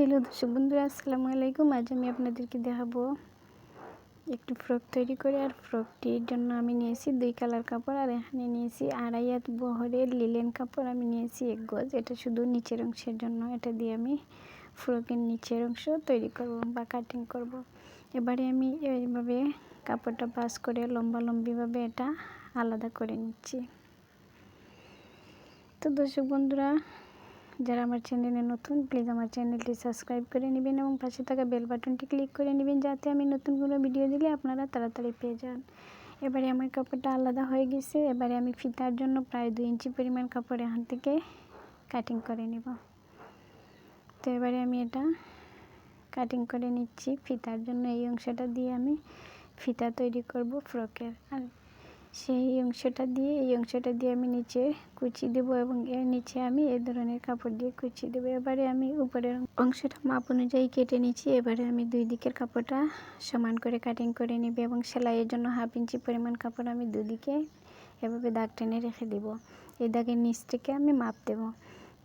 Hello দর্শক বন্ধুরা, আসসালামু আলাইকুম। আজ আমি আপনাদেরকে দেখাবো একটু ফ্রক তৈরি করে। আর ফ্রকটির জন্য আমি নিয়েছি দুই কালার কাপড়। আর এখানে নিয়েছি আড়াই হাত বহরের লিলেন কাপড়। আমি নিয়েছি এক গজ। এটা শুধু নিচের অংশের জন্য। এটা দিয়ে আমি ফ্রকের নিচের অংশ তৈরি করব বা কাটিং করব। এবারে আমি এইভাবে কাপড়টা বাস করে লম্বা লম্বিভাবে এটা আলাদা করে নিচ্ছি। তো দর্শক বন্ধুরা যারা আমার চ্যানেলে নতুন প্লিজ আমার চ্যানেলটি সাবস্ক্রাইব করে নেবেন এবং পাশে থাকা বেল বাটনটি ক্লিক করে নেবেন যাতে আমি নতুন কোনো ভিডিও দিলে আপনারা তাড়াতাড়ি পেয়ে যান। এবারে আমার কাপড়টা আলাদা হয়ে গেছে। এবারে আমি ফিতার জন্য প্রায় দুই ইঞ্চি পরিমাণ কাপড় এখান থেকে কাটিং করে নেব। তো এবারে আমি এটা কাটিং করে নিচ্ছি। ফিতার জন্য এই অংশটা দিয়ে আমি ফিতা তৈরি করব ফ্রকের আর সেই অংশটা দিয়ে, এই অংশটা দিয়ে আমি নিচে কুচি দেব এবং এর নিচে আমি এই ধরনের কাপড় দিয়ে কুচি দেবো। এবারে আমি উপরের অংশটা মাপ অনুযায়ী কেটে নিচ্ছি। এবারে আমি দুই দিকের কাপড়টা সমান করে কাটিং করে নিব এবং সেলাইয়ের জন্য হাফ ইঞ্চি পরিমাণ কাপড় আমি দুদিকে এভাবে দাগ টেনে রেখে দেব। এই দাগের নিচ থেকে আমি মাপ দেব।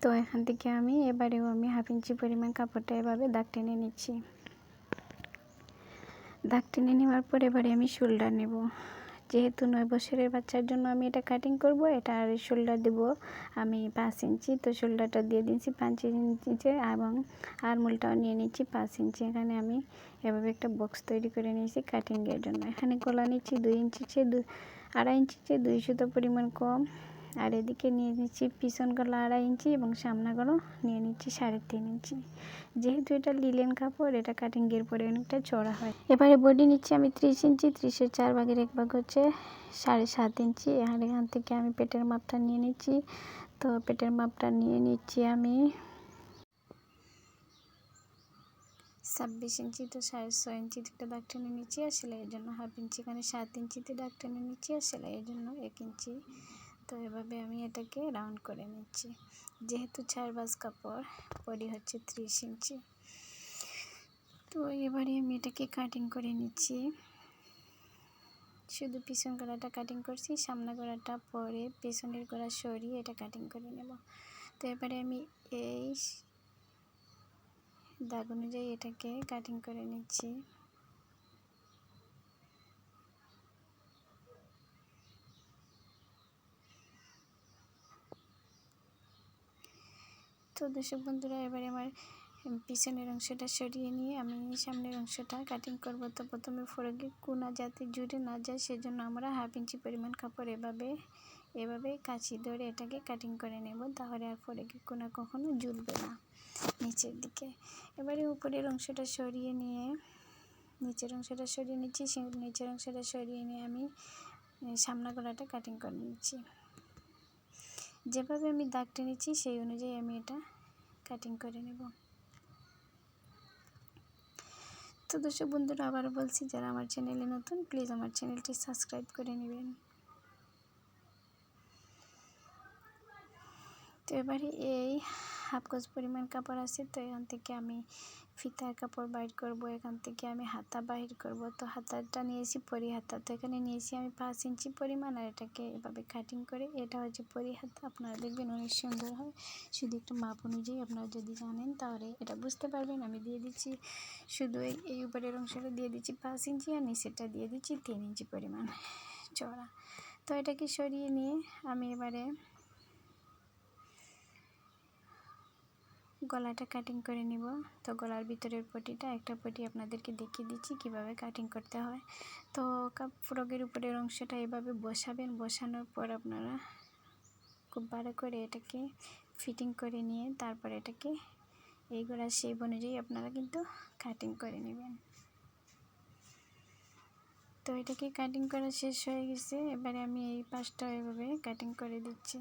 তো এখান থেকে আমি এবারেও আমি হাফ ইঞ্চি পরিমাণ কাপড়টা এভাবে দাগ টেনে নিচ্ছি। দাগ টেনে নেওয়ার পর এবারে আমি শোল্ডার নেব। যেহেতু নয় বছরের বাচ্চার জন্য আমি এটা কাটিং করব, এটা আর শোল্ডার দেব আমি পাঁচ ইঞ্চি। তো শোল্ডারটা দিয়ে দিচ্ছি পাঁচ ইঞ্চিতে এবং আর মূলটাও নিয়ে নিচ্ছি পাঁচ ইঞ্চি। এখানে আমি এভাবে একটা বক্স তৈরি করে নিয়েছি কাটিংয়ের জন্য। এখানে কলা নিচ্ছি দুই ইঞ্চি চেয়ে দু, আড়াই ইঞ্চি চেয়ে দুই সুতো পরিমাণ কম। আর এদিকে নিয়ে নিচ্ছি পিছন গলা আড়াই ইঞ্চি এবং সামনা নিয়ে নিচ্ছি সাড়ে তিন ইঞ্চি। যেহেতু এটা লিলেন কাপড়, এটা কাটিংয়ের পরে অনেকটা চড়া হয়। এবারে বডি নিচ্ছি আমি ত্রিশ ইঞ্চি, ত্রিশের চার ভাগের এক ভাগ হচ্ছে সাড়ে সাত ইঞ্চি। আর এখান থেকে আমি পেটের মাপটা নিয়ে নিচ্ছি। তো পেটের মাপটা নিয়ে নিচ্ছি আমি ছাব্বিশ ইঞ্চি তো সাড়ে ছয় ইঞ্চিতে একটা দাগ টেনে নিচ্ছি, আর সেলাইয়ের জন্য হাফ ইঞ্চি, এখানে সাত ইঞ্চিতে দাগ টেনে নিচ্ছি, আর সেলাইয়ের জন্য এক ইঞ্চি। তো এভাবে আমি এটাকে রাউন্ড করে নিচ্ছি। যেহেতু চার বাজ কাপড় পরি হচ্ছে ত্রিশ ইঞ্চি। তো এবারে আমি এটাকে কাটিং করে নিচ্ছি। শুধু পিছন গলাটা কাটিং করছি, সামনা গলাটা পরে পেছনের গলা সরিয়ে এটা কাটিং করে নেব। তো এবারে আমি এই দাগ অনুযায়ী এটাকে কাটিং করে নিচ্ছি। তো দর্শক বন্ধুরা, এবারে আমার পিছনের অংশটা সরিয়ে নিয়ে আমি সামনের অংশটা কাটিং করব। তো প্রথমে ফোরকে কোনা যাতে জুড়ে না যায়, সেজন্য আমরা হাফ ইঞ্চি পরিমাণ কাপড় এভাবে এভাবে কাঁচি ধরে এটাকে কাটিং করে নেব, তাহলে আর ফোরকে কোনা কখনো জুড়বে না নিচের দিকে। এবারে উপরের অংশটা সরিয়ে নিয়ে, নিচের অংশটা সরিয়ে নিচ্ছি নিচের অংশটা সরিয়ে নিয়ে আমি সামনা গলাটা কাটিং করে নিচ্ছি। যেভাবে আমি দাগ টেনেছি সেই অনুযায়ী আমি এটা কাটিং করে নেব। তো দর্শক বন্ধুরা আবার বলছি, যারা আমার চ্যানেলে নতুন প্লিজ আমার চ্যানেলটি সাবস্ক্রাইব করে নেবেন। তো এবারে এই হাফ গজ পরিমাণ কাপড় আছে, তো এখান থেকে আমি ফিতার কাপড় বাইর করব, এখান থেকে আমি হাতা বাহির করব। তো হাতাটা নিয়েছি পরি হাতা, তো এখানে নিয়েছি আমি পাঁচ ইঞ্চি পরিমাণ, আর এটাকে এভাবে কাটিং করে, এটা হচ্ছে পরি হাতা। আপনারা দেখবেন অনেক সুন্দর হয়। শুধু একটু মাপ অনুযায়ী আপনারা যদি জানেন, তাহলে এটা বুঝতে পারবেন। আমি দিয়ে দিচ্ছি শুধু এই উপরের অংশটা দিয়ে দিচ্ছি পাঁচ ইঞ্চি, আর নিচেরটা দিয়ে দিচ্ছি তিন ইঞ্চি পরিমাণ চড়া তো এটাকে সরিয়ে নিয়ে আমি এবারে গলাটা কাটিং করে নিব। তো গলার ভিতরের পটিটা, একটা পটি আপনাদেরকে দেখিয়ে দিচ্ছি কীভাবে কাটিং করতে হয়। তো ফ্রকের উপরের অংশটা এভাবে বসাবেন। বসানোর পর আপনারা খুব ভালো করে এটাকে ফিটিং করে নিয়ে তারপর এটাকে এই গলার শেপ অনুযায়ী আপনারা কিন্তু কাটিং করে নেবেন। তো এটাকে কাটিং করা শেষ হয়ে গেছে। এবারে আমি এই পাশটা এভাবে কাটিং করে দিচ্ছি।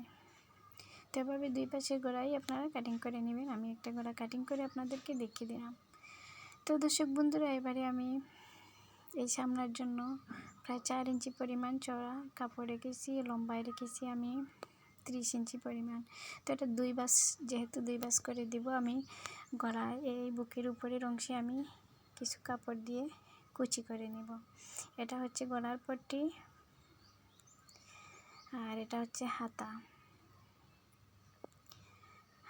তো দুই পাশের গোড়াই আপনারা কাটিং করে নেবেন। আমি একটা গোড়া কাটিং করে আপনাদেরকে দেখিয়ে দিলাম। তো দর্শক বন্ধুরা, এবারে আমি এই সামলার জন্য প্রায় চার ইঞ্চি পরিমাণ চড়া কাপড় রেখেছি, লম্বায় রেখেছি আমি ত্রিশ ইঞ্চি পরিমাণ। তো এটা দুই বাস, যেহেতু দুই বাস করে দিব, আমি গলা এই বুকের উপরের অংশে আমি কিছু কাপড় দিয়ে কুচি করে নেব। এটা হচ্ছে গলার পট্টি আর এটা হচ্ছে হাতা।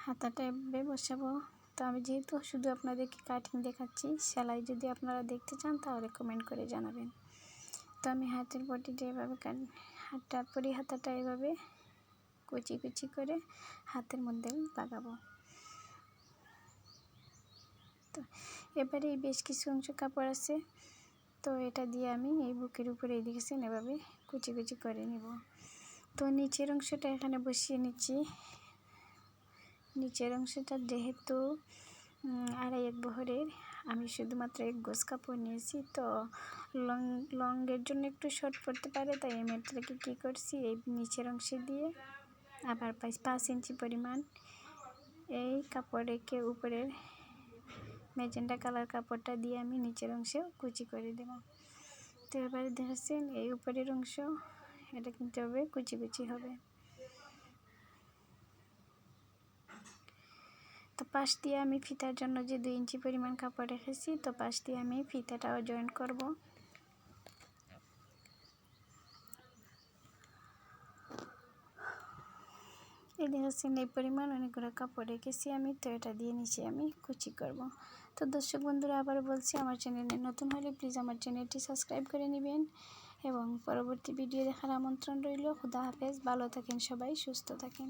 হাতাটা এভাবে বসাবো। তো আমি যেহেতু শুধু আপনাদেরকে কাটিং দেখাচ্ছি, সেলাই যদি আপনারা দেখতে চান তাহলে কমেন্ট করে জানাবেন। তো আমি হাতের বটিটা এভাবে কাট হাতটা, পরি হাতাটা এভাবে কুচি কুচি করে হাতের মধ্যে লাগাবো। তো এবারে বেশ কিছু অংশ কাপড় আছে, তো এটা দিয়ে আমি এই বুকের উপরে দেখেছেন এভাবে কুচি কুচি করে নেব। তো নিচের অংশটা এখানে বসিয়ে নিচ্ছি। নিচের অংশটা যেহেতু আড়াই এক বহরের, আমি শুধুমাত্র এক গোস কাপড় নিয়েছি, তো লং, লংয়ের জন্য একটু শর্ট পড়তে পারে, তাই আমি এটাকে কী করছি, এই নিচের অংশে দিয়ে আবার পাঁচ পাঁচ ইঞ্চি পরিমাণ এই কাপড় রেখে উপরের ম্যাজেন্টা কালার কাপড়টা দিয়ে আমি নিচের অংশে কুচি করে দেব। তো এবারে দেখাচ্ছেন এই উপরের অংশ, এটা কিন্তু হবে, কুচি কুচি হবে। তো পাশ দিয়ে আমি ফিতার জন্য যে দুই ইঞ্চি পরিমাণ কাপড় রেখেছি, তো পাশ দিয়ে আমি ফিতাটাও জয়েন করব। এই দেখাচ্ছেন এই পরিমাণ অনেকগুলো কাপড় রেখেছি আমি, তো এটা দিয়ে নিচে আমি কুচি করব। তো দর্শক বন্ধুরা আবার বলছি, আমার চ্যানেলে নতুন হলে প্লিজ আমার চ্যানেলটি সাবস্ক্রাইব করে নেবেন এবং পরবর্তী ভিডিও দেখার আমন্ত্রণ রইল। খুদা হাফেজ, ভালো থাকেন সবাই, সুস্থ থাকেন।